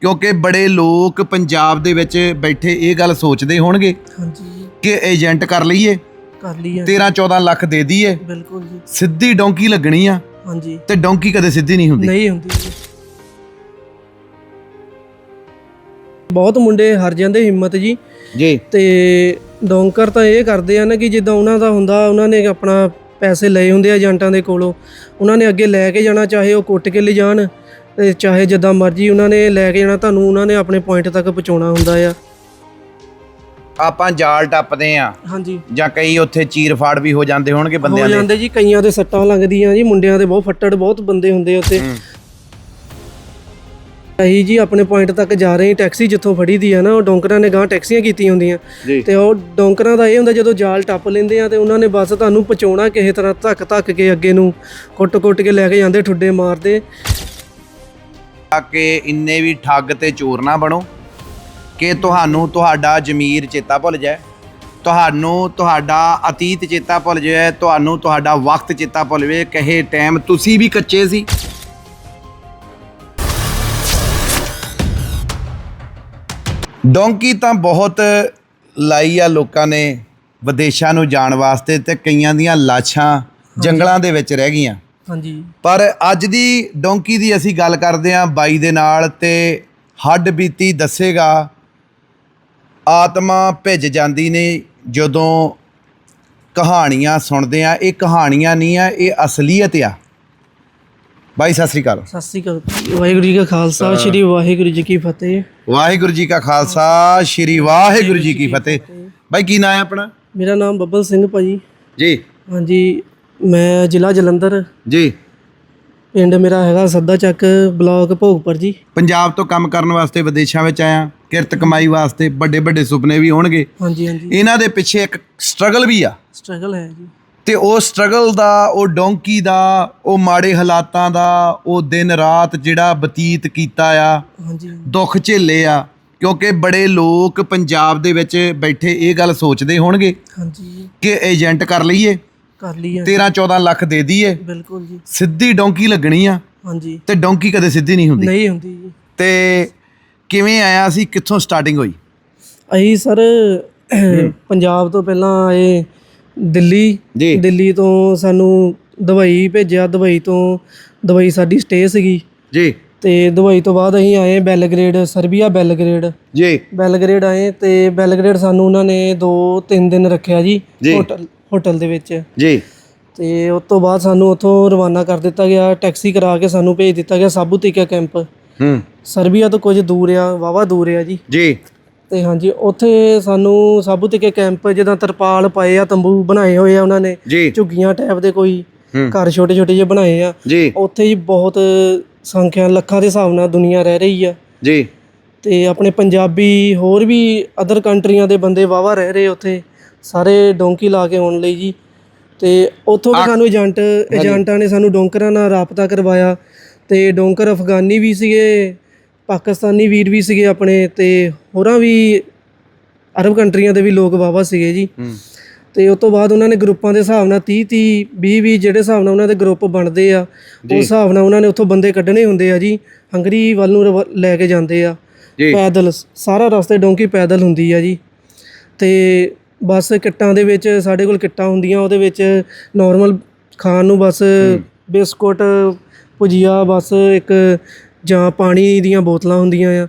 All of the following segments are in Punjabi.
ਕਿਉਂਕਿ ਬੜੇ ਲੋਕ ਪੰਜਾਬ ਦੇ ਵਿੱਚ ਬੈਠੇ ਇਹ ਗੱਲ ਸੋਚਦੇ ਹੋਣਗੇ ਹਾਂਜੀ। ਕਿ ਏਜੰਟ ਕਰ ਲਈਏ। ਕਰ ਲਈ ਹੈ 13 14 ਲੱਖ ਦੇ ਦਈਏ। ਬਿਲਕੁਲ ਜੀ। ਸਿੱਧੀ ਡੋਂਕੀ ਲੱਗਣੀ ਆ ਹਾਂਜੀ। ਤੇ ਡੋਂਕੀ ਕਦੇ ਸਿੱਧੀ ਨਹੀਂ ਹੁੰਦੀ। ਨਹੀਂ ਹੁੰਦੀ ਜੀ। ਬਹੁਤ ਮੁੰਡੇ ਹਾਰ ਜਾਂਦੇ ਹਿੰਮਤ ਜੀ। ਜੀ। ਤੇ ਡੋਂਕਰ ਤਾਂ ਇਹ ਕਰਦੇ ਆ ਨਾ ਕਿ ਜਿੱਦਾਂ ਉਹਨਾਂ ਦਾ ਹੁੰਦਾ ਉਹਨਾਂ ਨੇ ਆਪਣਾ ਪੈਸੇ ਲਏ ਹੁੰਦੇ ਆ ਏਜੰਟਾਂ ਦੇ ਕੋਲੋਂ। ਉਹਨਾਂ ਨੇ ਅੱਗੇ ਲੈ ਕੇ ਜਾਣਾ ਚਾਹੇ ਉਹ ਕੁੱਟ ਕੇ ਲਿਜਾਣ। ਚਾਹੇ ਜਿੱਦਾਂ ਮਰਜ਼ੀ ਉਹਨਾਂ ਨੇ ਲੈ ਕੇ ਜਾਣਾ ਤੁਹਾਨੂੰ ਉਹਨਾਂ ਨੇ ਆਪਣੇ ਪੁਆਇੰਟ ਤੱਕ ਪਹੁੰਚਾਉਣਾ ਹੁੰਦਾ ਆ। ਆਪਾਂ ਜਾਲ ਟੱਪਦੇ ਆ। ਹਾਂਜੀ। ਜਾਂ ਕਈ ਉੱਥੇ ਚੀਰ ਫਾੜ ਵੀ ਹੋ ਜਾਂਦੇ ਹੋਣਗੇ ਹੋ ਬੰਦਿਆਂ ਦੇ। ਜਾਂਦੇ ਜੀ ਕਈਆਂ ਦੇ ਸੱਟਾਂ ਲੱਗਦੀਆਂ ਜੀ ਮੁੰਡਿਆਂ ਦੇ ਬਹੁਤ ਫੱਟੜ ਬਹੁਤ ਬੰਦੇ ਹੁੰਦੇ ਉੱਥੇ। ਅਸੀਂ ਜੀ ਆਪਣੇ ਪੁਆਇੰਟ ਤੱਕ ਜਾ ਰਹੇ ਹਾਂ ਟੈਕਸੀ ਜਿੱਥੋਂ ਫੜੀ ਦੀ ਆ ਨਾ ਉਹ ਡੋਂਕਰਾਂ ਨੇ ਗਾਂ ਟੈਕਸੀਆਂ ਕੀਤੀਆਂ ਹੁੰਦੀਆਂ। ਜੀ। ਤੇ ਉਹ ਡੋਂਕਰਾਂ ਦਾ ਇਹ ਹੁੰਦਾ ਜਦੋਂ ਜਾਲ ਟੱਪ ਲੈਂਦੇ ਆ ਤੇ ਉਹਨਾਂ ਨੇ ਬਸ ਤੁਹਾਨੂੰ ਪਹੁੰਚਾਉਣਾ ਕਿਸੇ ਤਰ੍ਹਾਂ ਧੱਕ ਧੱਕ ਕੇ ਅੱਗੇ ਨੂੰ ਕੁੱਟ-ਕੁੱਟ ਕੇ ਲੈ ਕੇ ਜਾਂਦੇ ਠੁੱਡੇ ਮਾਰਦੇ। ਕਿ ਇੰਨੇ ਵੀ ਠੱਗ ਤੇ ਚੋਰ ਨਾ ਬਣੋ ਕਿ ਤੁਹਾਨੂੰ ਤੁਹਾਡਾ ਜ਼ਮੀਰ ਚੇਤਾ ਭੁੱਲ ਜਾਏ ਤੁਹਾਨੂੰ ਤੁਹਾਡਾ ਅਤੀਤ ਚੇਤਾ ਭੁੱਲ ਜਾਏ ਤੁਹਾਨੂੰ ਤੁਹਾਡਾ ਵਕਤ ਚੇਤਾ ਭੁੱਲ ਜਾਵੇ ਕਹੇ ਟਾਈਮ ਤੁਸੀਂ ਵੀ ਕੱਚੇ ਸੀ। ਡੋਂਕੀ ਤਾਂ ਬਹੁਤ ਲਾਈ ਆ ਲੋਕਾਂ ਨੇ ਵਿਦੇਸ਼ਾਂ ਨੂੰ ਜਾਣ ਵਾਸਤੇ ਤੇ ਕਈਆਂ ਦੀਆਂ ਲਾਸ਼ਾਂ ਜੰਗਲਾਂ ਦੇ ਵਿੱਚ ਰਹਿ ਗਈਆਂ। ਹਾਂਜੀ। ਪਰ ਅੱਜ ਦੀ ਡੋਂਕੀ ਦੀ ਅਸੀਂ ਗੱਲ ਕਰਦੇ ਹਾਂ ਬਾਈ ਦੇ ਨਾਲ ਤੇ ਹੱਡ ਬੀਤੀ ਦੱਸੇਗਾ ਆਤਮਾ ਭਿੱਜ ਜਾਂਦੀ ਨੇ ਜਦੋਂ ਕਹਾਣੀਆਂ ਸੁਣਦੇ ਆ ਇਹ ਕਹਾਣੀਆਂ ਨਹੀਂ ਆ ਇਹ ਅਸਲੀਅਤ ਆ। ਬਾਈ ਸਤਿ ਸ੍ਰੀ ਅਕਾਲ। ਸਤਿ ਸ੍ਰੀ ਅਕਾਲ। ਵਾਹਿਗੁਰੂ ਜੀ ਕਾ ਖਾਲਸਾ ਸ੍ਰੀ ਵਾਹਿਗੁਰੂ ਜੀ ਕੀ ਫਤਿਹ। ਵਾਹਿਗੁਰੂ ਜੀ ਕਾ ਖਾਲਸਾ ਸ੍ਰੀ ਵਾਹਿਗੁਰੂ ਜੀ ਕੀ ਫਤਿਹ। ਬਾਈ ਕੀ ਨਾਂ ਹੈ ਆਪਣਾ? ਮੇਰਾ ਨਾਮ ਬੱਬਲ ਸਿੰਘ ਭਾਜੀ। ਜੀ। ਹਾਂਜੀ। ਮੈਂ ਜ਼ਿਲ੍ਹਾ ਜਲੰਧਰ। ਜੀ। ਪਿੰਡ ਮੇਰਾ ਹੈਗਾ ਸੱਦਾ ਚੱਕ ਬਲਾਕ ਭੋਗਪੁਰ ਜੀ। ਪੰਜਾਬ ਤੋਂ ਕੰਮ ਕਰਨ ਵਾਸਤੇ ਵਿਦੇਸ਼ਾਂ ਵਿੱਚ ਆਇਆ ਕਿਰਤ ਕਮਾਈ ਵਾਸਤੇ ਵੱਡੇ ਵੱਡੇ ਸੁਪਨੇ ਵੀ ਹੋਣਗੇ। ਹਾਂਜੀ ਹਾਂਜੀ। ਇਹਨਾਂ ਦੇ ਪਿੱਛੇ ਇੱਕ ਸਟਰਗਲ ਵੀ ਆ। ਸਟਰਗਲ ਹੈ ਜੀ। ਤੇ ਉਹ ਸਟਰਗਲ ਦਾ ਉਹ ਡੋਂਕੀ ਦਾ ਉਹ ਮਾੜੇ ਹਾਲਾਤਾਂ ਦਾ ਉਹ ਦਿਨ ਰਾਤ ਜਿਹੜਾ ਬਤੀਤ ਕੀਤਾ ਆ ਹਾਂਜੀ। ਦੁੱਖ ਝੇਲੇ ਆ ਕਿਉਂਕਿ ਬੜੇ ਲੋਕ ਪੰਜਾਬ ਦੇ ਵਿੱਚ ਬੈਠੇ ਇਹ ਗੱਲ ਸੋਚਦੇ ਹੋਣਗੇ ਹਾਂਜੀ। ਕਿ ਏਜੰਟ ਕਰ ਲਈਏ। ਕਰ ਲਈ ਹੈ 13 14 ਲੱਖ ਦੇ ਦਈਏ। ਬਿਲਕੁਲ ਜੀ। ਸਿੱਧੀ ਡੋਂਕੀ ਲੱਗਣੀ ਆ। ਹਾਂਜੀ। ਤੇ ਡੋਂਕੀ ਕਦੇ ਸਿੱਧੀ ਨਹੀਂ ਹੁੰਦੀ। ਨਹੀਂ ਹੁੰਦੀ ਜੀ। ਤੇ ਕਿਵੇਂ ਆਇਆ ਸੀ? ਕਿੱਥੋਂ ਸਟਾਰਟਿੰਗ ਹੋਈ? ਅਸੀਂ ਸਰ ਪੰਜਾਬ ਤੋਂ ਪਹਿਲਾਂ ਆਏ ਦਿੱਲੀ। ਜੀ। ਦਿੱਲੀ ਤੋਂ ਸਾਨੂੰ ਦੁਬਈ ਭੇਜਿਆ। ਦੁਬਈ ਤੋਂ ਦੁਬਈ ਸਾਡੀ ਸਟੇ ਸੀਗੀ। ਜੀ। ਤੇ ਦੁਬਈ ਤੋਂ ਬਾਅਦ ਅਸੀਂ ਆਏ ਬੈਲਗ੍ਰੇਡ ਸਰਬੀਆ ਬੈਲਗ੍ਰੇਡ। ਜੀ। ਬੈਲਗ੍ਰੇਡ ਆਏ ਤੇ ਬੈਲਗ੍ਰੇਡ ਸਾਨੂੰ ਉਹਨਾਂ ਨੇ 2-3 ਦਿਨ ਰੱਖਿਆ ਜੀ। ਜੀ। ਹੋਟਲ ਹੋਟਲ ਦੇ ਵਿੱਚ। ਜੀ। ਤੇ ਉਸ ਤੋਂ ਬਾਅਦ ਸਾਨੂੰ ਉੱਥੋਂ ਰਵਾਨਾ ਕਰ ਦਿੱਤਾ ਗਿਆ ਟੈਕਸੀ ਕਰਾ ਕੇ ਸਾਨੂੰ ਭੇਜ ਦਿੱਤਾ ਗਿਆ ਸਾਬੂਤੀਕਾ ਕੈਂਪ। ਹੂੰ। ਸਰਬੀਆ ਤੋਂ ਕੁਝ ਦੂਰ ਆ ਵਾਵਾ ਦੂਰ ਆ ਜੀ। ਜੀ। ਤੇ ਹਾਂਜੀ ਉੱਥੇ ਸਾਨੂੰ ਸਾਬੂਤੀਕੇ ਕੈਂਪ ਜਿੱਦਾਂ ਤਰਪਾਲ ਪਏ ਆ ਤੰਬੂ ਬਣਾਏ ਹੋਏ ਆ ਉਹਨਾਂ ਨੇ। ਝੁੱਗੀਆਂ ਟਾਈਪ ਦੇ ਕੋਈ ਘਰ ਛੋਟੇ ਛੋਟੇ ਜਿਹੇ ਬਣਾਏ ਆ। ਜੀ। ਉੱਥੇ ਹੀ ਬਹੁਤ ਸੰਖਿਆ ਲੱਖਾਂ ਦੇ ਹਿਸਾਬ ਨਾਲ ਦੁਨੀਆ ਰਹਿ ਰਹੀ ਆ। ਜੀ। ਤੇ ਆਪਣੇ ਪੰਜਾਬੀ ਹੋਰ ਵੀ ਅਦਰ ਕੰਟਰੀਆਂ ਦੇ ਬੰਦੇ ਵਾਵਾ ਰਹਿ ਰਹੇ ਉੱਥੇ। ਸਾਰੇ ਡੋਂਕੀ ਲਾ ਕੇ ਆਉਣ ਲਈ ਜੀ। ਤੇ ਉੱਥੋਂ ਵੀ ਸਾਨੂੰ ਏਜੰਟ ਏਜੰਟਾਂ ਨੇ ਸਾਨੂੰ ਡੋਂਕਰਾਂ ਨਾਲ ਰਾਬਤਾ ਕਰਵਾਇਆ। ਤੇ ਡੋਂਕਰ ਅਫਗਾਨੀ ਵੀ ਸੀਗੇ ਪਾਕਿਸਤਾਨੀ ਵੀਰ ਵੀ ਸੀਗੇ ਆਪਣੇ ਤੇ ਹੋਰਾਂ ਵੀ ਅਰਬ ਕੰਟਰੀਆਂ ਦੇ ਵੀ ਲੋਕ ਵਾਵਾ ਸੀਗੇ ਜੀ। ਤੇ ਉਸ ਤੋਂ ਬਾਅਦ ਉਹਨਾਂ ਨੇ ਗਰੁੱਪਾਂ ਦੇ ਹਿਸਾਬ ਨਾਲ 30 30 20 20 ਜਿਹੜੇ ਹਿਸਾਬ ਨਾਲ ਉਹਨਾਂ ਦੇ ਗਰੁੱਪ ਬਣਦੇ ਆ ਉਸ ਹਿਸਾਬ ਨਾਲ ਉਹਨਾਂ ਨੇ ਉੱਥੋਂ ਬੰਦੇ ਕੱਢਣੇ ਹੁੰਦੇ ਆ ਜੀ। ਹੰਗਰੀ ਵੱਲ ਨੂੰ ਲੈ ਕੇ ਜਾਂਦੇ ਆ। ਪੈਦਲ ਸਾਰਾ ਰਸਤੇ ਡੋਂਕੀ ਪੈਦਲ ਹੁੰਦੀ ਆ ਜੀ। ਤੇ ਬਸ ਕਿੱਟਾਂ ਦੇ ਵਿੱਚ ਸਾਡੇ ਕੋਲ ਕਿੱਟਾਂ ਹੁੰਦੀਆਂ ਉਹਦੇ ਵਿੱਚ ਨਾਰਮਲ ਖਾਣ ਨੂੰ ਬਸ ਬਿਸਕੁਟ ਭੁਜੀਆ ਬਸ ਇੱਕ ਜਾਂ ਪਾਣੀ ਦੀਆਂ ਬੋਤਲਾਂ ਹੁੰਦੀਆਂ ਆ।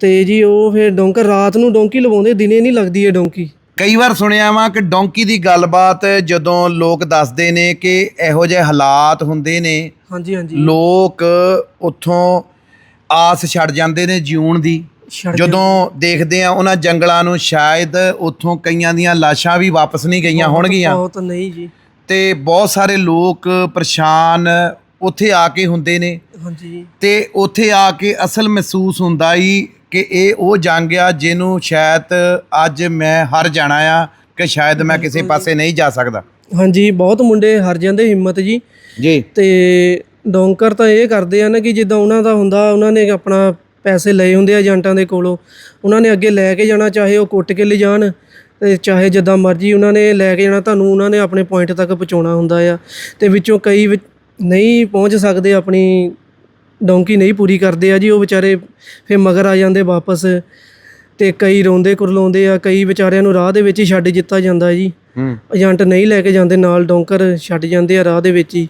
ਤੇ ਜੀ ਉਹ ਫਿਰ ਡੋਂਕਰ ਰਾਤ ਨੂੰ ਡੋਂਕੀ ਲਵਾਉਂਦੇ ਦਿਨੇ ਨਹੀਂ ਲੱਗਦੀ ਇਹ ਡੋਂਕੀ। ਕਈ ਵਾਰ ਸੁਣਿਆ ਵਾਂ ਕਿ ਡੋਂਕੀ ਦੀ ਗੱਲਬਾਤ ਜਦੋਂ ਲੋਕ ਦੱਸਦੇ ਨੇ ਕਿ ਇਹੋ ਜਿਹੇ ਹਾਲਾਤ ਹੁੰਦੇ ਨੇ ਹਾਂਜੀ ਹਾਂਜੀ। ਲੋਕ ਉੱਥੋਂ ਆਸ ਛੱਡ ਜਾਂਦੇ ਨੇ ਜਿਉਣ ਦੀ। ਜਦੋਂ ਦੇਖਦੇ ਆ ਉਹਨਾਂ ਜੰਗਲਾਂ ਨੂੰ ਸ਼ਾਇਦ ਉੱਥੋਂ ਕਈਆਂ ਦੀਆਂ ਲਾਸ਼ਾਂ ਵੀ ਵਾਪਸ ਨਹੀਂ ਗਈਆਂ ਹੋਣਗੀਆਂ। ਬਹੁਤ ਨਹੀਂ ਜੀ। ਤੇ ਬਹੁਤ ਸਾਰੇ ਲੋਕ ਪਰੇਸ਼ਾਨ ਉੱਥੇ ਆ ਕੇ ਹੁੰਦੇ ਨੇ। ਹਾਂਜੀ। ਤੇ ਉੱਥੇ ਆ ਕੇ ਅਸਲ ਮਹਿਸੂਸ ਹੁੰਦਾ ਹੀ ਕਿ ਇਹ ਉਹ ਜੰਗ ਆ ਜਿਹਨੂੰ ਸ਼ਾਇਦ ਅੱਜ ਮੈਂ ਹਾਰ ਜਾਣਾ ਆ ਕਿ ਸ਼ਾਇਦ ਮੈਂ ਕਿਸੇ ਪਾਸੇ ਨਹੀਂ ਜਾ ਸਕਦਾ। ਹਾਂਜੀ ਬਹੁਤ ਮੁੰਡੇ ਹਾਰ ਜਾਂਦੇ ਹਿੰਮਤ ਜੀ। ਜੀ। ਤੇ ਡੋਂਕਰ ਤਾਂ ਇਹ ਕਰਦੇ ਆ ਨਾ ਕਿ ਜਿੱਦਾਂ ਉਹਨਾਂ ਦਾ ਹੁੰਦਾ ਉਹਨਾਂ ਨੇ ਆਪਣਾ ਪੈਸੇ ਲਏ ਹੁੰਦੇ ਏਜੰਟਾਂ ਦੇ ਕੋਲੋਂ। ਉਹਨਾਂ ਨੇ ਅੱਗੇ ਲੈ ਕੇ ਜਾਣਾ ਚਾਹੇ ਉਹ ਕੁੱਟ ਕੇ ਲਿਜਾਣ ਤੇ ਚਾਹੇ ਜਿੱਦਾਂ ਮਰਜ਼ੀ ਉਹਨਾਂ ਨੇ ਲੈ ਕੇ ਜਾਣਾ ਤੁਹਾਨੂੰ ਉਹਨਾਂ ਨੇ ਆਪਣੇ ਪੁਆਇੰਟ ਤੱਕ ਪਹੁੰਚਾਉਣਾ ਹੁੰਦਾ ਆ। ਤੇ ਵਿੱਚੋਂ ਕਈ ਨਹੀਂ ਪਹੁੰਚ ਸਕਦੇ ਆਪਣੀ ਡੌਂਕੀ ਨਹੀਂ ਪੂਰੀ ਕਰਦੇ ਆ ਜੀ ਉਹ ਵਿਚਾਰੇ ਫਿਰ ਮਗਰ ਆ ਜਾਂਦੇ ਵਾਪਸ। ਤੇ ਕਈ ਰੋਂਦੇ ਕੁਰਲਾਉਂਦੇ ਆ ਕਈ ਵਿਚਾਰਿਆਂ ਨੂੰ ਰਾਹ ਦੇ ਵਿੱਚ ਹੀ ਛੱਡ ਦਿੱਤਾ ਜਾਂਦਾ ਜੀ। ਏਜੰਟ ਨਹੀਂ ਲੈ ਕੇ ਜਾਂਦੇ ਨਾਲ ਡੌਂਕਰ ਛੱਡ ਜਾਂਦੇ ਆ ਰਾਹ ਦੇ ਵਿੱਚ ਹੀ।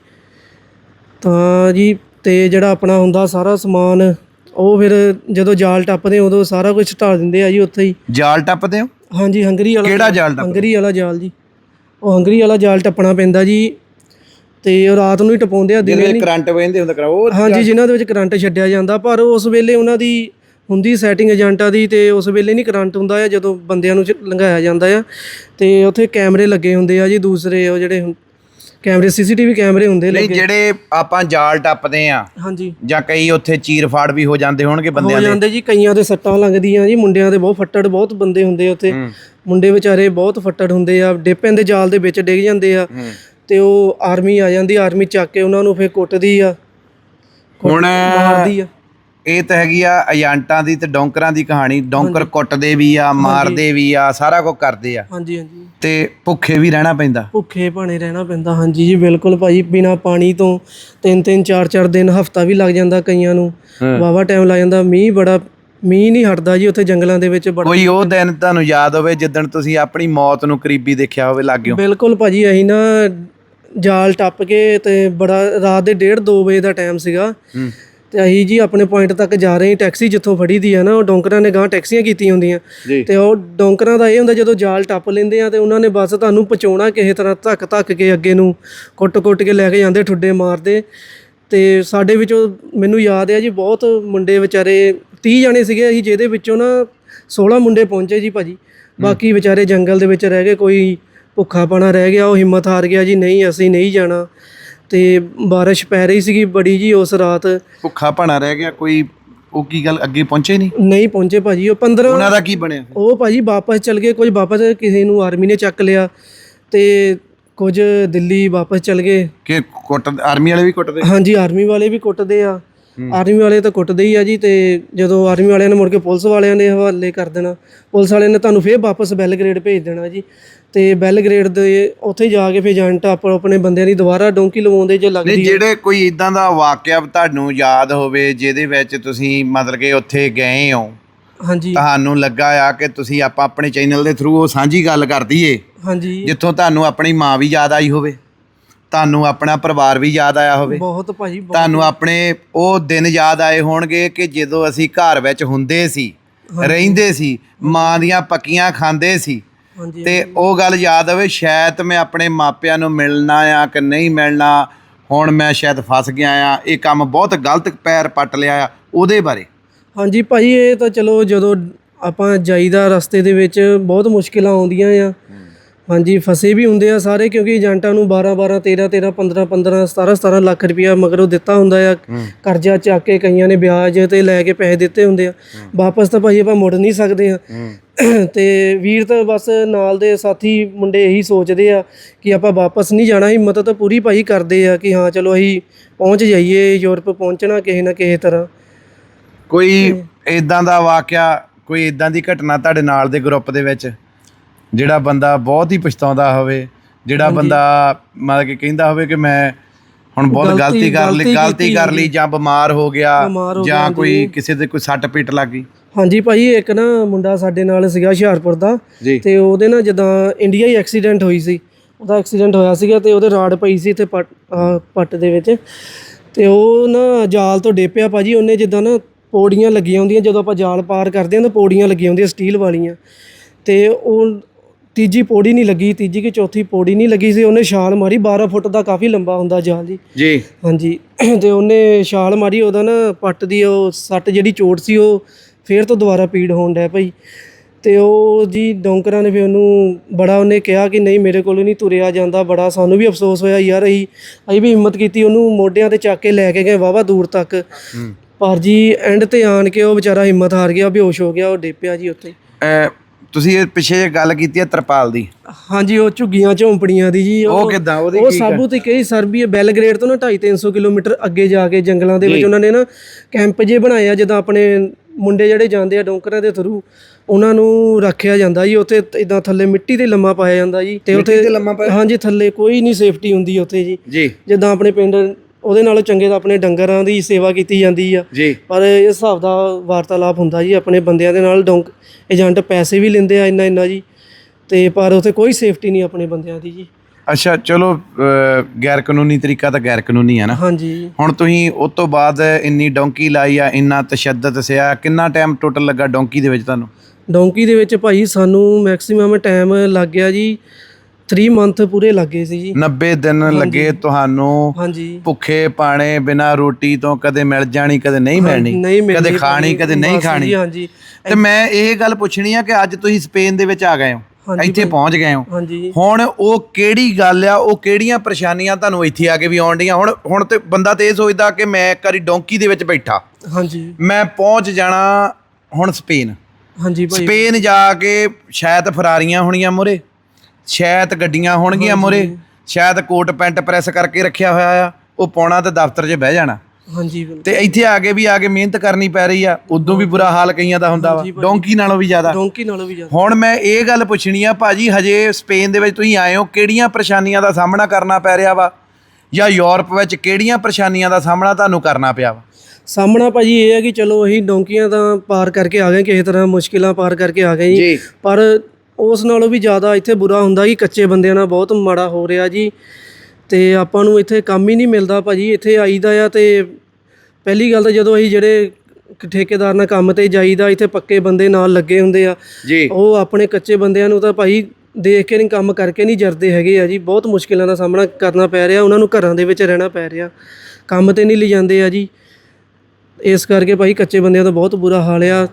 ਤਾਂ ਜੀ ਤੇ ਜਿਹੜਾ ਆਪਣਾ ਹੁੰਦਾ ਸਾਰਾ ਸਮਾਨ ਉਹ ਫਿਰ ਜਦੋਂ ਜਾਲ ਟੱਪਦੇ ਉਦੋਂ ਸਾਰਾ ਕੁਝ ਢਾਲ ਦਿੰਦੇ ਆ ਜੀ ਉੱਥੇ ਹੀ। ਜਾਲ ਟੱਪਦੇ ਹੋ? ਹਾਂਜੀ ਹੰਗਰੀ ਵਾਲਾ ਕਿਹੜਾ ਜਾਲ ਟੱਪਦੇ? ਹੰਗਰੀ ਵਾਲਾ ਜਾਲ ਜੀ। ਉਹ ਹੰਗਰੀ ਵਾਲਾ ਜਾਲ ਟੱਪਣਾ ਪੈਂਦਾ ਜੀ। ਤੇ ਉਹ ਰਾਤ ਨੂੰ ਹੀ ਟਪਾਉਂਦੇ ਆ ਦਿਨੇ ਜਿਹਦੇ ਕਰੰਟ ਵਹਿੰਦੇ ਹੁੰਦਾ ਕਰਾ ਉਹ ਹਾਂਜੀ ਜਿਨ੍ਹਾਂ ਦੇ ਵਿੱਚ ਕਰੰਟ ਛੱਡਿਆ ਜਾਂਦਾ ਪਰ ਉਸ ਵੇਲੇ ਉਹਨਾਂ ਦੀ ਹੁੰਦੀ ਸੈਟਿੰਗ ਏਜੰਟਾਂ ਦੀ ਤੇ ਉਸ ਵੇਲੇ ਨਹੀਂ ਕਰੰਟ ਹੁੰਦਾ ਆ ਜਦੋਂ ਬੰਦਿਆਂ ਨੂੰ ਚ- ਲੰਘਾਇਆ ਜਾਂਦਾ ਆ। ਤੇ ਉੱਥੇ ਕੈਮਰੇ ਲੱਗੇ ਹੁੰਦੇ ਆ ਜੀ ਦੂਸਰੇ ਉਹ ਜਿਹੜੇ ਕੈਮਰੇ ਸੀਸੀਟੀਵੀ ਕੈਮਰੇ ਹੁੰਦੇ ਨਹੀਂ ਲੱਗੇ। ਜਿਹੜੇ ਆਪਾਂ ਜਾਲ ਟੱਪਦੇ ਆ ਹਾਂਜੀ। ਜਾਂ ਕਈ ਉੱਥੇ ਚੀਰ ਫਾੜ ਵੀ ਹੋ ਜਾਂਦੇ ਹੋਣਗੇ ਹੋ ਬੰਦਿਆਂ ਦੇ। ਜਾਂਦੇ ਜੀ ਕਈਆਂ ਦੇ ਸੱਟਾਂ ਲੱਗਦੀਆਂ ਜੀ ਮੁੰਡਿਆਂ ਦੇ ਬਹੁਤ ਫੱਟੜ ਬਹੁਤ ਬੰਦੇ ਹੁੰਦੇ ਆ ਉੱਥੇ। ਮੁੰਡੇ ਵਿਚਾਰੇ ਬਹੁਤ ਫੱਟੜ ਹੁੰਦੇ ਆ ਡਿੱਪਾਂ ਦੇ ਜਾਲ ਦੇ ਵਿੱਚ ਡਿੱਗ ਜਾਂਦੇ ਆ। ਤੇ ਉਹ ਆਰਮੀ ਆ ਜਾਂਦੀ ਆਰਮੀ ਚੱਕ ਕੇ ਉਹਨਾਂ ਨੂੰ ਫੇਰ ਕੁੱਟਦੀ ਆ। ਹੁਣ ਮਾਰਦੀ ਆ। ਇਹ ਤਾਂ ਹੈਗੀ ਆ ਏਜੰਟਾਂ ਦੀ ਤੇ ਡੌਂਕਰਾਂ ਦੀ ਕਹਾਣੀ। ਡੌਂਕਰ ਕੁੱਟਦੇ ਵੀ ਆ ਮਾਰਦੇ ਵੀ ਆ ਸਾਰਾ ਕੁਝ ਕਰਦੇ ਆ। ਹਾਂਜੀ ਹਾਂਜੀ। ਤੇ ਭੁੱਖੇ ਵੀ ਰਹਿਣਾ ਪੈਂਦਾ। ਭੁੱਖੇ ਭਾਣੇ ਰਹਿਣਾ ਪੈਂਦਾ ਹਾਂਜੀ ਜੀ ਬਿਲਕੁਲ ਭਾਜੀ ਬਿਨਾ ਪਾਣੀ ਤੋਂ ਤਿੰਨ ਤਿੰਨ ਚਾਰ ਚਾਰ ਦਿਨ ਹਫਤਾ ਵੀ ਲੱਗ ਜਾਂਦਾ ਕਈਆਂ ਨੂੰ। ਵਾਵਾ ਟਾਈਮ ਲੱਗ ਜਾਂਦਾ। ਮੀਂਹ ਬੜਾ ਮੀਂਹ ਨਹੀਂ ਹਟਦਾ ਜੀ ਉੱਥੇ ਜੰਗਲਾਂ ਦੇ ਵਿੱਚ ਬੜਾ। ਕੋਈ ਉਹ ਦਿਨ ਤੁਹਾਨੂੰ ਯਾਦ ਹੋਵੇ ਜਿੱਦਣ ਤੁਸੀਂ ਆਪਣੀ ਮੌਤ ਨੂੰ ਕਰੀਬੀ ਦੇਖਿਆ ਹੋਵੇ ਲੱਗਿਓ ਬਿਲਕੁਲ ਭਾਜੀ ਅਸੀਂ ਨਾ ਜਾਲ ਟੱਪ ਕੇ ਤੇ ਬੜਾ ਰਾਤ ਦੇ 1:30 2 ਵਜੇ ਦਾ ਟਾਈਮ ਸੀਗਾ। ਹੂੰ। ਤੇ ਅਸੀਂ ਜੀ ਆਪਣੇ ਪੁਆਇੰਟ ਤੱਕ ਜਾ ਰਹੇ ਹਾਂ ਟੈਕਸੀ ਜਿੱਥੋਂ ਫੜੀ ਦੀ ਆ ਨਾ ਉਹ ਡੋਂਕਰਾਂ ਨੇ ਗਾਂ ਟੈਕਸੀਆਂ ਕੀਤੀਆਂ ਹੁੰਦੀਆਂ। ਤੇ ਉਹ ਡੋਂਕਰਾਂ ਦਾ ਇਹ ਹੁੰਦਾ ਜਦੋਂ ਜਾਲ ਟੱਪ ਲੈਂਦੇ ਆ ਤੇ ਉਹਨਾਂ ਨੇ ਬਸ ਤੁਹਾਨੂੰ ਪਹੁੰਚਾਉਣਾ ਕਿਸੇ ਤਰ੍ਹਾਂ ਧੱਕ ਧੱਕ ਕੇ ਅੱਗੇ ਨੂੰ ਕੁੱਟ-ਕੁੱਟ ਕੇ ਲੈ ਕੇ ਜਾਂਦੇ ਠੁੱਡੇ ਮਾਰਦੇ। ਤੇ ਸਾਡੇ ਵਿੱਚੋਂ ਮੈਨੂੰ ਯਾਦ ਹੈ ਜੀ ਬਹੁਤ ਮੁੰਡੇ ਵਿਚਾਰੇ 30 ਜਾਣੇ ਸੀਗੇ ਅਸੀਂ ਜਿਹਦੇ ਵਿੱਚੋਂ ਨਾ 16 ਮੁੰਡੇ ਪਹੁੰਚੇ ਜੀ ਭਾਜੀ। ਬਾਕੀ ਵਿਚਾਰੇ ਜੰਗਲ ਦੇ ਵਿੱਚ ਰਹਿ ਗਏ ਕੋਈ ਭੁੱਖਾ ਪਾਣਾ ਰਹਿ ਗਿਆ ਉਹ ਹਿੰਮਤ ਹਾਰ ਗਿਆ ਜੀ ਨਹੀਂ ਅਸੀਂ ਨਹੀਂ ਜਾਣਾ। ਤੇ ਬਾਰਿਸ਼ ਪੈ ਰਹੀ ਸੀਗੀ ਬੜੀ ਜੀ ਉਸ ਰਾਤ। ਭੁੱਖਾ ਭਾਣਾ ਰਹਿ ਗਿਆ ਕੋਈ ਉਹ ਕੀ ਗੱਲ ਅੱਗੇ ਪਹੁੰਚੇ ਨਹੀਂ? ਨਹੀਂ ਪਹੁੰਚੇ ਭਾਜੀ ਉਹ 15 ਉਹਨਾਂ ਦਾ ਕੀ ਬਣਿਆ ਉਹ ਭਾਜੀ ਵਾਪਸ ਚਲ ਗਏ ਕੁਝ ਵਾਪਸ ਕਿਸੇ ਨੂੰ ਆਰਮੀ ਨੇ ਚੱਕ ਲਿਆ ਤੇ ਕੁਝ ਦਿੱਲੀ ਵਾਪਸ ਚਲ ਗਏ। ਕਿ ਕੁੱਟ ਆਰਮੀ ਵਾਲੇ ਵੀ ਕੁੱਟਦੇ? ਹਾਂਜੀ ਆਰਮੀ ਵਾਲੇ ਵੀ ਕੁੱਟਦੇ ਆ। ਆਰਮੀ ਵਾਲੇ ਤਾਂ ਕੁੱਟਦੇ ਹੀ ਆ ਜੀ ਤੇ ਜਦੋਂ ਆਰਮੀ ਵਾਲਿਆਂ ਨੇ ਮੁੜ ਕੇ ਪੁਲਿਸ ਵਾਲਿਆਂ ਦੇ ਹਵਾਲੇ ਕਰ ਦੇਣਾ ਪੁਲਿਸ ਵਾਲਿਆਂ ਨੇ ਤੁਹਾਨੂੰ ਫੇਰ ਵਾਪਸ ਬੈਲਗ੍ਰੇਡ ਭੇਜ ਦੇਣਾ ਜੀ। ਤੇ ਬੈਲਗ੍ਰੇਡ ਦੇ ਉੱਥੇ ਜਾ ਕੇ ਫੇਰ ਏਜੰਟ ਆਪ ਆਪਣੇ ਬੰਦਿਆਂ ਦੀ ਦੁਬਾਰਾ ਡੋਂਕੀ ਲਵਾਉਂਦੇ ਜੇ ਨਹੀਂ ਲੱਗਦੀ ਜਿਹੜੇ ਕੋਈ ਇਦਾਂ ਦਾ ਵਾਕਿਆ ਤੁਹਾਨੂੰ ਯਾਦ ਹੋਵੇ ਜਿਹਦੇ ਵਿੱਚ ਤੁਸੀਂ ਮਤਲਬ ਕਿ ਉੱਥੇ ਗਏ ਹੋ ਹਾਂਜੀ। ਤੁਹਾਨੂੰ ਲੱਗਾ ਆ ਕਿ ਤੁਸੀਂ ਆਪਾਂ ਆਪਣੇ ਚੈਨਲ ਦੇ ਥਰੂ ਉਹ ਸਾਂਝੀ ਗੱਲ ਕਰ ਦਈਏ ਹਾਂਜੀ। ਜਿੱਥੋਂ ਤੁਹਾਨੂੰ ਆਪਣੀ ਮਾਂ ਵੀ ਯਾਦ ਆਈ ਹੋਵੇ ਤੁਹਾਨੂੰ ਆਪਣਾ ਪਰਿਵਾਰ ਵੀ ਯਾਦ ਆਇਆ ਹੋਵੇ ਬਹੁਤ ਭਾਜੀ ਬਹੁਤ- ਤੁਹਾਨੂੰ ਆਪਣੇ ਉਹ ਦਿਨ ਯਾਦ ਆਏ ਹੋਣਗੇ ਕਿ ਜਦੋਂ ਅਸੀਂ ਘਰ ਵਿੱਚ ਹੁੰਦੇ ਸੀ ਰਹਿੰਦੇ ਸੀ ਮਾਂ ਦੀਆਂ ਪੱਕੀਆਂ ਖਾਂਦੇ ਸੀ ਤੇ ਉਹ ਗੱਲ ਯਾਦ ਆਵੇ ਸ਼ਾਇਦ ਮੈਂ ਆਪਣੇ ਮਾਪਿਆਂ ਨੂੰ ਮਿਲਣਾ ਆ ਕਿ ਨਹੀਂ ਮਿਲਣਾ ਹੁਣ ਮੈਂ ਸ਼ਾਇਦ ਫਸ ਗਿਆ ਆ ਇਹ ਕੰਮ ਬਹੁਤ ਗਲਤ ਪੈਰ ਪੱਟ ਲਿਆ ਆ ਉਹਦੇ ਬਾਰੇ। ਹਾਂਜੀ ਭਾਈ ਇਹ ਤਾਂ ਚਲੋ ਜਦੋਂ ਆਪਾਂ ਜਾਈਦਾ ਰਸਤੇ ਦੇ ਵਿੱਚ ਬਹੁਤ ਮੁਸ਼ਕਿਲਾਂ ਆਉਂਦੀਆਂ ਆ ਹਾਂਜੀ ਫਸੇ ਵੀ ਹੁੰਦੇ ਆ ਸਾਰੇ ਕਿਉਂਕਿ ਏਜੰਟਾਂ ਨੂੰ 12 12 13 13 15 15 17 17 ਲੱਖ ਰੁਪਇਆ ਮਗਰੋਂ ਦਿੱਤਾ ਹੁੰਦਾ ਆ। ਕਰਜ਼ਾ ਚੱਕ ਕੇ ਕਈਆਂ ਨੇ ਵਿਆਜ ਤੇ ਲੈ ਕੇ ਪੈਸੇ ਦਿੱਤੇ ਹੁੰਦੇ ਆ। ਵਾਪਸ ਤਾਂ ਭਾਈ ਆਪਾਂ ਮੁੜ ਨਹੀਂ ਸਕਦੇ ਆ। ਤੇ ਵੀਰ ਤਾਂ ਬਸ ਨਾਲ ਦੇ ਸਾਥੀ ਮੁੰਡੇ ਇਹੀ ਸੋਚਦੇ ਆ ਕਿ ਆਪਾਂ ਵਾਪਸ ਨਹੀਂ ਜਾਣਾ। ਹਿੰਮਤ ਤਾਂ ਪੂਰੀ ਭਾਈ ਕਰਦੇ ਆ ਕਿ ਹਾਂ ਚਲੋ ਅਸੀਂ ਪਹੁੰਚ ਜਾਈਏ ਯੂਰਪ ਪਹੁੰਚਣਾ ਕਿਸੇ ਨਾ ਕਿਸੇ ਤਰ੍ਹਾਂ। ਕੋਈ ਇਦਾਂ ਦਾ ਵਾਕਿਆ ਕੋਈ ਇਦਾਂ ਦੀ ਘਟਨਾ ਤੁਹਾਡੇ ਨਾਲ ਦੇ ਗਰੁੱਪ ਦੇ ਵਿੱਚ? ਜਿਹੜਾ ਬੰਦਾ ਬਹੁਤ ਹੀ ਪਛਤਾਉਂਦਾ ਹੋਵੇ ਜਿਹੜਾ ਬੰਦਾ ਮਤਲਬ ਕਿ ਕਹਿੰਦਾ ਹੋਵੇ ਕਿ ਮੈਂ ਹੁਣ ਬਹੁਤ ਗਲਤੀ- ਕਰ ਲਈ ਗਲਤੀ ਕਰ ਲਈ ਜਾਂ ਬਿਮਾਰ ਹੋ ਗਿਆ ਜਾਂ ਕੋਈ ਕਿਸੇ ਦੇ ਕੋਈ ਸੱਟ ਪੀਟ ਲੱਗ ਗਈ। ਹਾਂਜੀ ਭਾਈ ਇੱਕ ਨਾ ਮੁੰਡਾ ਸਾਡੇ ਨਾਲ ਸੀਗਾ ਹੁਸ਼ਿਆਰਪੁਰ ਦਾ ਤੇ ਉਹਦੇ ਨਾਲ ਜਦਾਂ ਇੰਡੀਆ ਹੀ ਐਕਸੀਡੈਂਟ ਹੋਈ ਸੀ ਉਹਦਾ ਐਕਸੀਡੈਂਟ ਹੋਇਆ ਸੀਗਾ ਤੇ ਉਹਦੇ ਰਾੜ ਪਈ ਸੀ ਤੇ ਪੱਟ ਦੇ ਵਿੱਚ ਤੇ ਉਹ ਨਾ ਜਾਲ ਤੋਂ ਡੇਪਿਆ ਭਾਜੀ ਉਹਨੇ ਜਿੱਦਾਂ ਨਾ ਪੌੜੀਆਂ ਲੱਗੀਆਂ ਹੁੰਦੀਆਂ ਜਦੋਂ ਆਪਾਂ ਜਾਲ ਪਾਰ ਕਰਦੇ ਹਾਂ ਤਾਂ ਪੌੜੀਆਂ ਲੱਗੀਆਂ ਹੁੰਦੀਆਂ ਸਟੀਲ ਵਾਲੀਆਂ ਤੇ ਉਹ ਤੀਜੀ ਪੌੜੀ ਨਹੀਂ ਲੱਗੀ ਤੀਜੀ ਕਿ ਚੌਥੀ ਪੌੜੀ ਨਹੀਂ ਲੱਗੀ ਸੀ ਉਹਨੇ ਛਾਲ ਮਾਰੀ 12 ਫੁੱਟ ਦਾ ਕਾਫੀ ਲੰਬਾ ਹੁੰਦਾ ਜਾਲ ਜੀ। ਜੀ। ਹਾਂਜੀ ਤੇ ਉਹਨੇ ਛਾਲ ਮਾਰੀ ਉਹਦਾ ਨਾ ਪੱਟ ਦੀ ਉਹ ਸੱਟ ਜਿਹੜੀ ਚੋਟ ਸੀ ਉਹ ਫੇਰ ਤੋਂ ਦੁਬਾਰਾ ਪੀੜ ਹੋਣ ਡਿਆ ਭਾਈ ਤੇ ਉਹ ਜੀ ਡੌਂਕਰਾਂ ਨੇ ਵੀ ਉਹਨੂੰ ਬੜਾ ਉਹਨੇ ਕਿਹਾ ਕਿ ਨਹੀਂ ਮੇਰੇ ਕੋਲੋਂ ਨਹੀਂ ਤੁਰਿਆ ਜਾਂਦਾ ਬੜਾ ਸਾਨੂੰ ਵੀ ਅਫਸੋਸ ਹੋਇਆ ਯਾਰ ਅਸੀਂ ਅਸੀਂ ਵੀ ਹਿੰਮਤ ਕੀਤੀ ਉਹਨੂੰ ਮੋਢਿਆਂ ਤੇ ਚੱਕ ਕੇ ਲੈ ਕੇ ਗਏ ਵਾਵਾ ਦੂਰ ਤੱਕ। ਪਰ ਜੀ ਐਂਡ ਤੇ ਆਣ ਕੇ ਉਹ ਵਿਚਾਰਾ ਹਿੰਮਤ ਹਾਰ ਗਿਆ ਬੇਹੋਸ਼ ਹੋ ਗਿਆ ਉਹ ਡੇਪਿਆ ਜੀ ਅਹ ਤੁਸੀਂ ਇਹ ਪਿੱਛੇ ਜਿਹੇ ਗੱਲ ਕੀਤੀ ਹੈ ਤਰਪਾਲ ਦੀ। ਹਾਂਜੀ ਉਹ ਝੁੱਗੀਆਂ ਝੌਂਪੜੀਆਂ ਦੀ ਜੀ ਉਹ ਕਿੱਦਾਂ ਉਹਦੀ ਉਹ ਕੀ ਸਾਬੂ ਤੇ ਕਈ ਸਰਬੀਆ ਬੈਲਗ੍ਰੇਡ ਤੋਂ ਨਾ 2.5 300 ਕਿਲੋਮੀਟਰ ਅੱਗੇ ਜਾ ਕੇ ਜੰਗਲਾਂ ਦੇ ਵਿੱਚ ਉਹਨਾਂ ਨੇ ਨਾ ਕੈਂਪ ਜੇ ਬਣਾਏ ਆ ਜਿੱਦਾਂ ਆਪਣੇ ਮੁੰਡੇ ਜਿਹੜੇ ਜਾਂਦੇ ਆ ਡੋਂਕਰਾਂ ਦੇ ਥਰੂ ਉਹਨਾਂ ਨੂੰ ਰੱਖਿਆ ਜਾਂਦਾ ਜੀ ਉੱਥੇ ਇਦਾਂ ਥੱਲੇ ਮਿੱਟੀ ਤੇ ਲੰਮਾ ਪਾਇਆ ਜਾਂਦਾ ਜੀ ਤੇ ਉੱਥੇ? ਹਾਂਜੀ ਥੱਲੇ ਕੋਈ ਨਹੀਂ ਸੇਫਟੀ ਹੁੰਦੀ ਉੱਥੇ ਜੀ। ਜੀ। ਜਿੱਦਾਂ ਆਪਣੇ ਪਿੰਡ ਉਹਦੇ ਨਾਲੋਂ ਚੰਗੇ ਤਾਂ ਆਪਣੇ ਡੰਗਰਾਂ ਦੀ ਸੇਵਾ ਕੀਤੀ ਜਾਂਦੀ ਆ। ਜੀ। ਪਰ ਇਸ ਹਿਸਾਬ ਦਾ ਵਾਰਤਾਲਾਪ ਹੁੰਦਾ ਜੀ ਆਪਣੇ ਬੰਦਿਆਂ ਦੇ ਨਾਲ ਡੋਂਕ ਏਜੰਟ ਪੈਸੇ ਵੀ ਲੈਂਦੇ ਆ ਇੰਨਾ ਇੰਨਾ ਜੀ। ਤੇ ਪਰ ਉੱਥੇ ਕੋਈ ਸੇਫਟੀ ਨਹੀਂ ਆਪਣੇ ਬੰਦਿਆਂ ਦੀ ਜੀ। ਅੱਛਾ ਚਲੋ ਗੈਰ ਕਾਨੂੰਨੀ ਤਰੀਕਾ ਤਾਂ ਗੈਰ ਕਾਨੂੰਨੀ ਹੈ ਨਾ। ਹਾਂਜੀ। ਹੁਣ ਤੁਸੀਂ ਉਸ ਤੋਂ ਬਾਅਦ ਇੰਨੀ ਡੌਂਕੀ ਲਾਈ ਆ ਇੰਨਾ ਤਸ਼ੱਦਦ ਸਿਆ ਕਿੰਨਾ ਟਾਈਮ ਟੋਟਲ ਲੱਗਾ ਡੌਂਕੀ ਦੇ ਵਿੱਚ ਤੁਹਾਨੂੰ? ਡੋਂਕੀ ਦੇ ਵਿੱਚ ਭਾਈ ਸਾਨੂੰ ਮੈਕਸਿਮਮ ਟਾਈਮ ਲੱਗ ਗਿਆ ਜੀ। 3 ਮੰਥ ਪੂਰੇ ਲੱਗੇ ਸੀ ਜੀ। 90 ਦਿਨ ਲੱਗੇ ਤੁਹਾਨੂੰ ਹਾਂਜੀ। ਭੁੱਖੇ ਪਾਣੇ ਬਿਨਾ ਰੋਟੀ ਤੋਂ ਕਦੇ ਮਿਲ ਜਾਣੀ ਕਦੇ ਨਹੀਂ ਮਿਲਣੀ ਕਦੇ ਖਾਣੀ ਕਦੇ ਨਹੀਂ ਖਾਣੀ। ਹਾਂਜੀ। ਤੇ ਮੈਂ ਇਹ ਗੱਲ ਪੁੱਛਣੀ ਆ ਕਿ ਅੱਜ ਤੁਸੀਂ ਸਪੇਨ ਦੇ ਵਿੱਚ ਆ ਗਏ ਹੋ ਇੱਥੇ ਪਹੁੰਚ ਗਏ ਹੋ। ਹੁਣ ਉਹ ਕਿਹੜੀ ਗੱਲ ਆ ਉਹ ਕਿਹੜੀਆਂ ਪਰੇਸ਼ਾਨੀਆਂ ਤੁਹਾਨੂੰ ਇੱਥੇ ਆ ਕੇ ਵੀ ਆਉਣ ਡੀਆਂ? ਹੁਣ ਹੁਣ ਤੇ ਬੰਦਾ ਤੇ ਇਹ ਸੋਚਦਾ ਕਿ ਮੈਂ ਇੱਕ ਵਾਰੀ ਡੌਂਕੀ ਦੇ ਵਿੱਚ ਬੈਠਾ। ਹਾਂਜੀ। ਮੈਂ ਪਹੁੰਚ ਜਾਣਾ ਹੁਣ ਸਪੇਨ। ਹਾਂਜੀ ਭਾਈ। ਸਪੇਨ ਜਾ ਕੇ ਸ਼ਾਇਦ ਫਰਾਰੀਆਂ ਹੋਣੀਆਂ ਮੁਰੇ ਸ਼ਾਇਦ ਗੱਡੀਆਂ ਹੋਣਗੀਆਂ ਮੁਰੇ। ਸ਼ਾਇਦ ਕੋਟ ਪੈਂਟ ਪ੍ਰੈਸ ਕਰਕੇ ਰੱਖਿਆ ਹੋਇਆ ਆ। ਉਹ ਪਾਉਣਾ ਤੇ ਦਫ਼ਤਰ 'ਚ ਬਹਿ ਜਾਣਾ। ਹਾਂਜੀ ਬਿਲਕੁਲ। ਤੇ ਇੱਥੇ ਆ ਕੇ ਵੀ ਆ ਕੇ ਮਿਹਨਤ ਕਰਨੀ ਪੈ ਰਹੀ ਆ। ਉਦੋਂ ਵੀ ਬੁਰਾ ਹਾਲ ਕਈਆਂ ਦਾ ਹੁੰਦਾ ਵਾ। ਡੌਂਕੀ ਨਾਲੋਂ ਵੀ ਜ਼ਿਆਦਾ। ਡੋਂਕੀ ਨਾਲੋਂ ਵੀ ਜ਼ਿਆਦਾ। ਹੁਣ ਮੈਂ ਇਹ ਗੱਲ ਪੁੱਛਣੀ ਆ ਭਾਜੀ ਹਜੇ ਸਪੇਨ ਦੇ ਵਿੱਚ ਤੁਸੀਂ ਆਏ ਹੋ ਕਿਹੜੀਆਂ ਪਰੇਸ਼ਾਨੀਆਂ ਦਾ ਸਾਹਮਣਾ ਕਰਨਾ ਪੈ ਰਿਹਾ ਵਾ? ਜਾਂ ਯੂਰਪ ਵਿੱਚ ਕਿਹੜੀਆਂ ਪਰੇਸ਼ਾਨੀਆਂ ਦਾ ਸਾਹਮਣਾ ਤੁਹਾਨੂੰ ਕਰਨਾ ਪਿਆ ਵਾ? ਸਾਹਮਣਾ ਭਾਜੀ ਇਹ ਹੈ ਕਿ ਚਲੋ ਅਸੀਂ ਡੋਂਕੀਆਂ ਤਾਂ ਪਾਰ ਕਰਕੇ ਆ ਗਏ ਕਿਸੇ ਤਰ੍ਹਾਂ ਮੁਸ਼ਕਿਲਾਂ ਪਾਰ ਕਰਕੇ ਆ ਗਏ ਜੀ। ਪਰ ਉਸ ਨਾਲੋਂ ਵੀ ਜ਼ਿਆਦਾ ਇੱਥੇ ਬੁਰਾ ਹੁੰਦਾ ਕਿ ਕੱਚੇ ਬੰਦਿਆਂ ਨਾਲ ਬਹੁਤ ਮਾੜਾ ਹੋ ਰਿਹਾ ਜੀ। ਤੇ ਆਪਾਂ ਨੂੰ ਇੱਥੇ ਕੰਮ ਹੀ ਨਹੀਂ ਮਿਲਦਾ ਭਾਜੀ ਇੱਥੇ ਆਈਦਾ ਆ ਤੇ ਪਹਿਲੀ ਗੱਲ ਤਾਂ ਜਦੋਂ ਅਸੀਂ ਜਿਹੜੇ ਠੇਕੇਦਾਰ ਨਾਲ ਕੰਮ ਤੇ ਜਾਈਦਾ ਇੱਥੇ ਪੱਕੇ ਬੰਦੇ ਨਾਲ ਲੱਗੇ ਹੁੰਦੇ ਆ ਜੀ। ਉਹ ਆਪਣੇ ਕੱਚੇ ਬੰਦਿਆਂ ਨੂੰ ਤਾਂ ਭਾਈ ਦੇਖ ਕੇ ਨਹੀਂ ਕੰਮ ਕਰਕੇ ਨਹੀਂ ਜਰਦੇ ਹੈਗੇ ਆ ਜੀ। ਬਹੁਤ ਮੁਸ਼ਕਿਲਾਂ ਦਾ ਸਾਹਮਣਾ ਕਰਨਾ ਪੈ ਰਿਹਾ ਉਹਨਾਂ ਨੂੰ ਘਰਾਂ ਦੇ ਵਿੱਚ ਰਹਿਣਾ ਪੈ ਰਿਹਾ। ਕੰਮ ਤੇ ਨਹੀਂ ਲਿਜਾਂਦੇ ਆ ਜੀ। ਇਸ ਕਰਕੇ ਭਾਈ ਕੱਚੇ ਬੰਦਿਆਂ ਦਾ ਬਹੁਤ ਬੁਰਾ ਹਾਲ ਆ।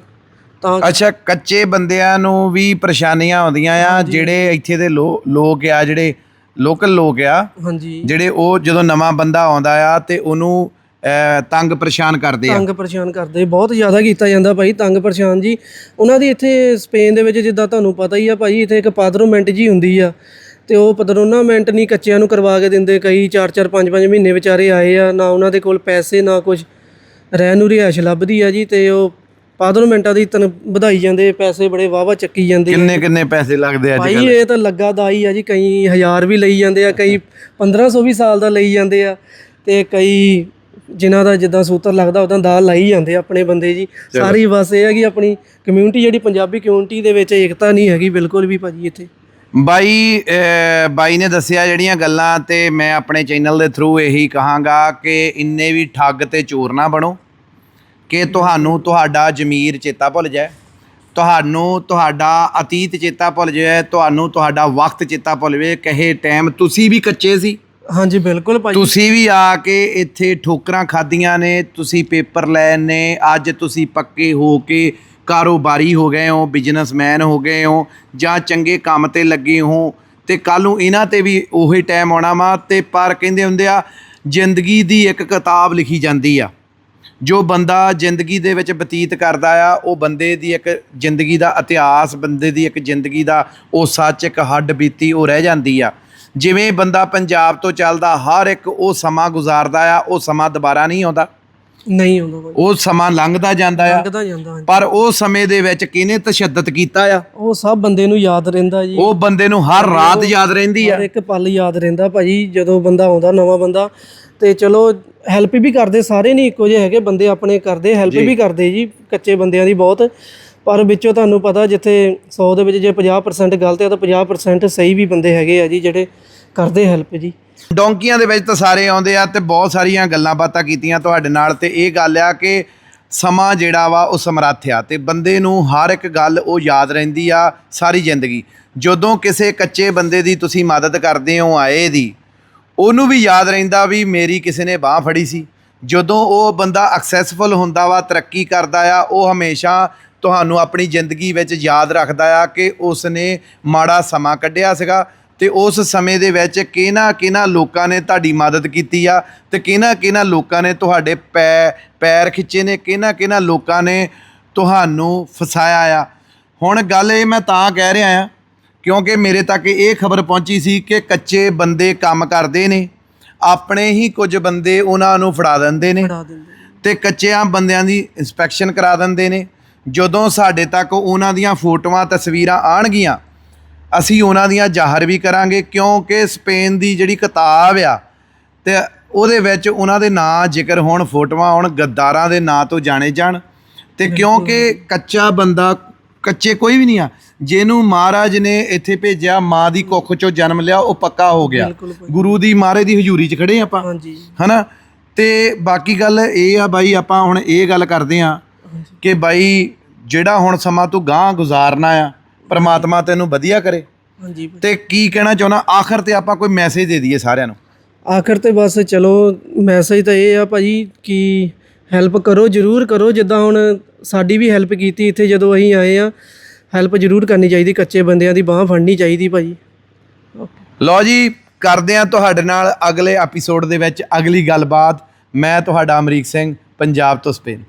ਤਾਂ ਅੱਛਾ ਕੱਚੇ ਬੰਦਿਆਂ ਨੂੰ ਵੀ ਪਰੇਸ਼ਾਨੀਆਂ ਆਉਂਦੀਆਂ ਆ ਜਿਹੜੇ ਇੱਥੇ ਦੇ ਲੋ- ਲੋਕ ਆ ਜਿਹੜੇ ਲੋਕਲ ਲੋਕ ਆ ਹਾਂਜੀ। ਜਿਹੜੇ ਉਹ ਜਦੋਂ ਨਵਾਂ ਬੰਦਾ ਆਉਂਦਾ ਆ ਤੇ ਉਹਨੂੰ ਅਹ, ਤੰਗ ਪਰੇਸ਼ਾਨ ਕਰਦੇ ਆ। ਤੰਗ ਪਰੇਸ਼ਾਨ ਕਰਦੇ ਬਹੁਤ ਜ਼ਿਆਦਾ ਕੀਤਾ ਜਾਂਦਾ ਭਾਈ ਤੰਗ ਪਰੇਸ਼ਾਨ ਜੀ। ਉਹਨਾਂ ਦੀ ਇੱਥੇ ਸਪੇਨ ਦੇ ਵਿੱਚ ਜਿੱਦਾਂ ਤੁਹਾਨੂੰ ਪਤਾ ਹੀ ਆ ਭਾਈ ਇੱਥੇ ਇੱਕ ਪਾਦਰੋਮੈਂਟ ਜੀ ਹੁੰਦੀ ਆ ਤੇ ਉਹ ਪਦਰੋਨਾਮੈਂਟ ਨਹੀਂ ਕੱਚਿਆਂ ਨੂੰ ਕਰਵਾ ਕੇ ਦਿੰਦੇ ਕਈ 4-4 5-5 ਮਹੀਨੇ ਵਿਚਾਰੇ ਆਏ ਆ ਨਾ ਉਹਨਾਂ ਦੇ ਕੋਲ ਪੈਸੇ ਨਾ ਕੁਝ ਰਹਿਣ ਨੂੰ ਰਿਹਾਇਸ਼ ਲੱਭਦੀ ਆ ਜੀ ਤੇ ਉਹ ਪਾਦਰੋਮੈਂਟਾਂ ਦੀ ਤਨ ਵਧਾਈ ਜਾਂਦੇ ਪੈਸੇ ਬੜੇ ਵਾਵਾ ਚੱਕੀ ਜਾਂਦੇ ਕਿੰਨੇ ਕਿੰਨੇ ਪੈਸੇ ਲੱਗਦੇ ਅੱਜ ਭਾਈ ਕੱਲ ਇਹ ਤਾਂ ਲੱਗਾ ਦਾ ਹੀ ਆ ਜੀ ਕਈ ਹਜ਼ਾਰ ਵੀ ਲਈ ਜਾਂਦੇ ਆ ਕਈ 1500 ਵੀ ਸਾਲ ਦਾ ਲਈ ਜਾਂਦੇ ਆ ਤੇ ਕਈ ਜਿਨ੍ਹਾਂ ਦਾ ਜਿੱਦਾਂ ਸੂਤਰ ਲੱਗਦਾ ਉਦਾਂ ਦਾ ਲਾਈ ਜਾਂਦੇ ਆ ਆਪਣੇ ਬੰਦੇ ਜੀ। ਸਾਰੀ ਬਸ ਇਹ ਹੈ ਕਿ ਆਪਣੀ ਕਮਿਊਨਿਟੀ ਜਿਹੜੀ ਪੰਜਾਬੀ ਕਮਿਊਨਿਟੀ ਦੇ ਵਿੱਚ ਏਕਤਾ ਨਹੀਂ ਹੈਗੀ ਬਿਲਕੁਲ ਵੀ ਭਾਜੀ ਇੱਥੇ। ਬਾਈ ਅਹ, ਬਾਈ ਨੇ ਦੱਸਿਆ ਜਿਹੜੀਆਂ ਗੱਲਾਂ ਤੇ ਮੈਂ ਆਪਣੇ ਚੈਨਲ ਦੇ ਥਰੂ ਇਹੀ ਕਹਾਂਗਾ ਕਿ ਇੰਨੇ ਵੀ ਠੱਗ ਤੇ ਚੋਰ ਨਾ ਬਣੋ। ਕਿ ਤੁਹਾਨੂੰ ਤੁਹਾਡਾ ਜ਼ਮੀਰ ਚੇਤਾ ਭੁੱਲ ਜਾਏ ਤੁਹਾਨੂੰ ਤੁਹਾਡਾ ਅਤੀਤ ਚੇਤਾ ਭੁੱਲ ਜਾਏ ਤੁਹਾਨੂੰ ਤੁਹਾਡਾ ਵਕਤ ਚੇਤਾ ਭੁੱਲ ਜਾਵੇ ਕਹੇ ਟਾਈਮ ਤੁਸੀਂ ਵੀ ਕੱਚੇ ਸੀ। ਹਾਂਜੀ ਬਿਲਕੁਲ ਭਾਜੀ ਤੁਸੀਂ ਵੀ ਆ ਕੇ ਇੱਥੇ ਠੋਕਰਾਂ ਖਾਧੀਆਂ ਨੇ ਤੁਸੀਂ ਪੇਪਰ ਲੈ ਨੇ ਅੱਜ ਤੁਸੀਂ ਪੱਕੇ ਹੋ ਕੇ ਕਾਰੋਬਾਰੀ ਹੋ ਗਏ ਹੋ ਬਿਜ਼ਨਸਮੈਨ ਹੋ ਗਏ ਹੋ ਜਾਂ ਚੰਗੇ ਕੰਮ ਤੇ ਲੱਗੇ ਹੋ ਤੇ ਕੱਲ ਨੂੰ ਇਹਨਾਂ ਤੇ ਵੀ ਉਹੀ ਟਾਈਮ ਆਉਣਾ ਵਾ ਤੇ ਪਰ ਕਹਿੰਦੇ ਹੁੰਦੇ ਆ ਜ਼ਿੰਦਗੀ ਦੀ ਇੱਕ ਕਿਤਾਬ ਲਿਖੀ ਜਾਂਦੀ ਆ। ਜੋ ਬੰਦਾ ਜ਼ਿੰਦਗੀ ਦੇ ਵਿੱਚ ਬਤੀਤ ਕਰਦਾ ਆ, ਉਹ ਬੰਦੇ ਦੀ ਇੱਕ ਜ਼ਿੰਦਗੀ ਦਾ ਇਤਿਹਾਸ, ਬੰਦੇ ਦੀ ਇੱਕ ਜ਼ਿੰਦਗੀ ਦਾ ਉਹ ਸੱਚ, ਇੱਕ ਹੱਡ ਬੀਤੀ ਉਹ ਰਹਿ ਜਾਂਦੀ ਆ। ਜਿਵੇਂ ਬੰਦਾ ਪੰਜਾਬ ਤੋਂ ਚੱਲਦਾ, ਹਰ ਇੱਕ ਉਹ ਸਮਾਂ ਗੁਜ਼ਾਰਦਾ ਆ, ਉਹ ਸਮਾਂ ਦੁਬਾਰਾ ਨਹੀਂ ਆਉਂਦਾ। ਨਹੀਂ ਆਉਂਦਾ ਉਹ ਸਮਾਂ ਲੰਘਦਾ ਜਾਂਦਾ ਆ। ਲੰਘਦਾ ਜਾਂਦਾ ਹਾਂਜੀ। ਪਰ ਉਹ ਸਮੇਂ ਦੇ ਵਿੱਚ ਕਿਹਨੇ ਤਸ਼ੱਦਦ ਕੀਤਾ ਆ? ਉਹ ਸਭ ਬੰਦੇ ਨੂੰ ਯਾਦ ਰਹਿੰਦਾ ਜੀ। ਉਹ ਬੰਦੇ ਨੂੰ ਹਰ ਰਾਤ ਯਾਦ ਰਹਿੰਦੀ ਆ। ਹਰ ਇੱਕ ਪਲ ਯਾਦ ਰਹਿੰਦਾ ਭਾਜੀ ਜਦੋਂ ਬੰਦਾ ਆਉਂਦਾ ਨਵਾਂ ਬੰਦਾ। ਤੇ ਚਲੋ ਹੈਲਪ ਵੀ ਕਰਦੇ ਸਾਰੇ ਨਹੀਂ ਇੱਕੋ ਜਿਹੇ ਹੈਗੇ ਬੰਦੇ ਆਪਣੇ ਕਰਦੇ ਹੈਲਪ ਵੀ ਕਰਦੇ ਜੀ ਕੱਚੇ ਬੰਦਿਆਂ ਦੀ ਬਹੁਤ। ਪਰ ਵਿੱਚੋਂ ਤੁਹਾਨੂੰ ਪਤਾ ਜਿੱਥੇ 100 ਦੇ ਵਿੱਚ ਜੇ 50% ਗਲਤ ਹੈ ਤਾਂ 50% ਸਹੀ ਵੀ ਬੰਦੇ ਹੈਗੇ ਆ ਜੀ ਜਿਹੜੇ ਕਰਦੇ ਹੈਲਪ ਜੀ। ਡੌਂਕੀਆਂ ਦੇ ਵਿੱਚ ਤਾਂ ਸਾਰੇ ਆਉਂਦੇ ਆ ਤੇ ਬਹੁਤ ਸਾਰੀਆਂ ਗੱਲਾਂ ਬਾਤਾਂ ਕੀਤੀਆਂ ਤੁਹਾਡੇ ਨਾਲ ਤੇ ਇਹ ਗੱਲ ਆ ਕਿ ਸਮਾਂ ਜਿਹੜਾ ਵਾ ਉਹ ਸਮਰੱਥ ਆ ਤੇ ਬੰਦੇ ਨੂੰ ਹਰ ਇੱਕ ਗੱਲ ਉਹ ਯਾਦ ਰਹਿੰਦੀ ਆ ਸਾਰੀ ਜ਼ਿੰਦਗੀ। ਜਦੋਂ ਕਿਸੇ ਕੱਚੇ ਬੰਦੇ ਦੀ ਤੁਸੀਂ ਮਦਦ ਕਰਦੇ ਹੋ ਆਏ ਦੀ, ਉਹਨੂੰ ਵੀ ਯਾਦ ਰਹਿੰਦਾ ਵੀ ਮੇਰੀ ਕਿਸੇ ਨੇ ਬਾਹ ਫੜੀ ਸੀ। ਜਦੋਂ ਉਹ ਬੰਦਾ ਐਕਸੈਸਫੁਲ ਹੁੰਦਾ ਵਾ, ਤਰੱਕੀ ਕਰਦਾ ਆ, ਉਹ ਹਮੇਸ਼ਾ ਤੁਹਾਨੂੰ ਆਪਣੀ ਜ਼ਿੰਦਗੀ ਵਿੱਚ ਯਾਦ ਰੱਖਦਾ ਆ ਕਿ ਉਸ ਨੇ ਮਾੜਾ ਸਮਾਂ ਕੱਢਿਆ ਸੀਗਾ। ਤੇ ਉਸ ਸਮੇਂ ਦੇ ਵਿੱਚ ਕਿਹਨਾਂ ਕਿਹਨਾਂ ਲੋਕਾਂ ਨੇ ਤੁਹਾਡੀ ਮਦਦ ਕੀਤੀ ਆ ਤੇ ਕਿਹਨਾਂ ਕਿਹਨਾਂ ਲੋਕਾਂ ਨੇ ਤੁਹਾਡੇ ਪੈ ਪੈਰ ਖਿੱਚੇ ਨੇ ਕਿਹਨਾਂ ਕਿਹਨਾਂ ਲੋਕਾਂ ਨੇ ਤੁਹਾਨੂੰ ਫਸਾਇਆ ਆ? ਹੁਣ ਗੱਲ ਇਹ ਮੈਂ ਤਾਂ ਕਹਿ ਰਿਹਾ ਆ ਕਿਉਂਕਿ ਮੇਰੇ ਤੱਕ ਇਹ ਖਬਰ ਪਹੁੰਚੀ ਸੀ ਕਿ ਕੱਚੇ ਬੰਦੇ ਕੰਮ ਕਰਦੇ ਨੇ ਆਪਣੇ ਹੀ ਕੁਝ ਬੰਦੇ ਉਹਨਾਂ ਨੂੰ ਫੜਾ ਦਿੰਦੇ ਨੇ ਤੇ ਕੱਚਿਆਂ ਬੰਦਿਆਂ ਦੀ ਇਨਸਪੈਕਸ਼ਨ ਕਰਾ ਦਿੰਦੇ ਨੇ। ਜਦੋਂ ਸਾਡੇ ਤੱਕ ਉਹਨਾਂ ਦੀਆਂ ਫੋਟੋਆਂ ਤਸਵੀਰਾਂ ਆਣਗੀਆਂ ਅਸੀਂ ਉਹਨਾਂ ਦੀਆਂ ਜ਼ਾਹਰ ਵੀ ਕਰਾਂਗੇ ਕਿਉਂਕਿ ਸਪੇਨ ਦੀ ਜਿਹੜੀ ਕਿਤਾਬ ਆ ਤੇ ਉਹਦੇ ਵਿੱਚ ਉਹਨਾਂ ਦੇ ਨਾਂ ਜ਼ਿਕਰ ਹੋਣ ਫੋਟੋਆਂ ਹੋਣ ਗੱਦਾਰਾਂ ਦੇ ਨਾਂ ਤੋਂ ਜਾਣੇ ਜਾਣ ਤੇ ਕਿਉਂਕਿ ਕੱਚਾ ਬੰਦਾ ਕੱਚੇ ਕੋਈ ਵੀ ਨਹੀਂ ਆ ਜਿਹਨੂੰ ਮਹਾਰਾਜ ਨੇ ਇੱਥੇ ਭੇਜਿਆ ਮਾਂ ਦੀ ਕੁੱਖ ਚੋਂ ਜਨਮ ਲਿਆ ਉਹ ਪੱਕਾ ਹੋ ਗਿਆ। ਗੁਰੂ ਦੀ ਮਹਾਰਾਜ ਦੀ ਹਜ਼ੂਰੀ 'ਚ ਖੜੇ ਆਪਾਂ ਹਾਂਜੀ। ਹਨਾ? ਤੇ ਬਾਕੀ ਗੱਲ ਇਹ ਆ ਬਾਈ ਆਪਾਂ ਹੁਣ ਇਹ ਗੱਲ ਕਰਦੇ ਆ ਕਿ ਬਾਈ ਜਿਹੜਾ ਹੁਣ ਸਮਾਂ ਤੂੰ ਗਾਂ ਗੁਜ਼ਾਰਨਾ ਆ ਪ੍ਰਮਾਤਮਾ ਤੈਨੂੰ ਵਧੀਆ ਕਰੇ। ਹਾਂਜੀ। ਭਾਈ। ਤੇ ਕੀ ਕਹਿਣਾ ਚਾਹੁੰਦਾ? ਆਖਰ ਤੇ ਆਪਾਂ ਕੋਈ ਮੈਸੇਜ ਦੇ ਦਈਏ ਸਾਰਿਆਂ ਨੂੰ। ਆਖਰ ਤੇ ਬਸ ਚਲੋ ਮੈਸੇਜ ਤਾਂ ਇਹ ਆ ਭਾਜੀ ਕਿ ਹੈਲਪ ਕਰੋ ਜਰੂਰ ਕਰੋ। ਜਿੱਦਾਂ ਹੁਣ ਸਾਡੀ ਵੀ ਹੈਲਪ ਕੀਤੀ ਇੱਥੇ ਜਦੋਂ ਅਸੀਂ ਆਏ ਆ ਹੈਲਪ ਜਰੂਰ ਕਰਨੀ ਚਾਹੀਦੀ ਕੱਚੇ ਬੰਦਿਆਂ ਦੀ ਬਾਹ ਫੜਨੀ ਚਾਹੀਦੀ ਭਾਜੀ। ਲਓ ਜੀ ਕਰਦੇ ਆ ਤੁਹਾਡੇ ਨਾਲ ਅਗਲੇ ਐਪੀਸੋਡ ਦੇ ਵਿੱਚ ਅਗਲੀ ਗੱਲਬਾਤ। ਮੈਂ ਤੁਹਾਡਾ ਅਮਰੀਕ ਸਿੰਘ ਪੰਜਾਬ ਤੋਂ ਸਪੇਨ।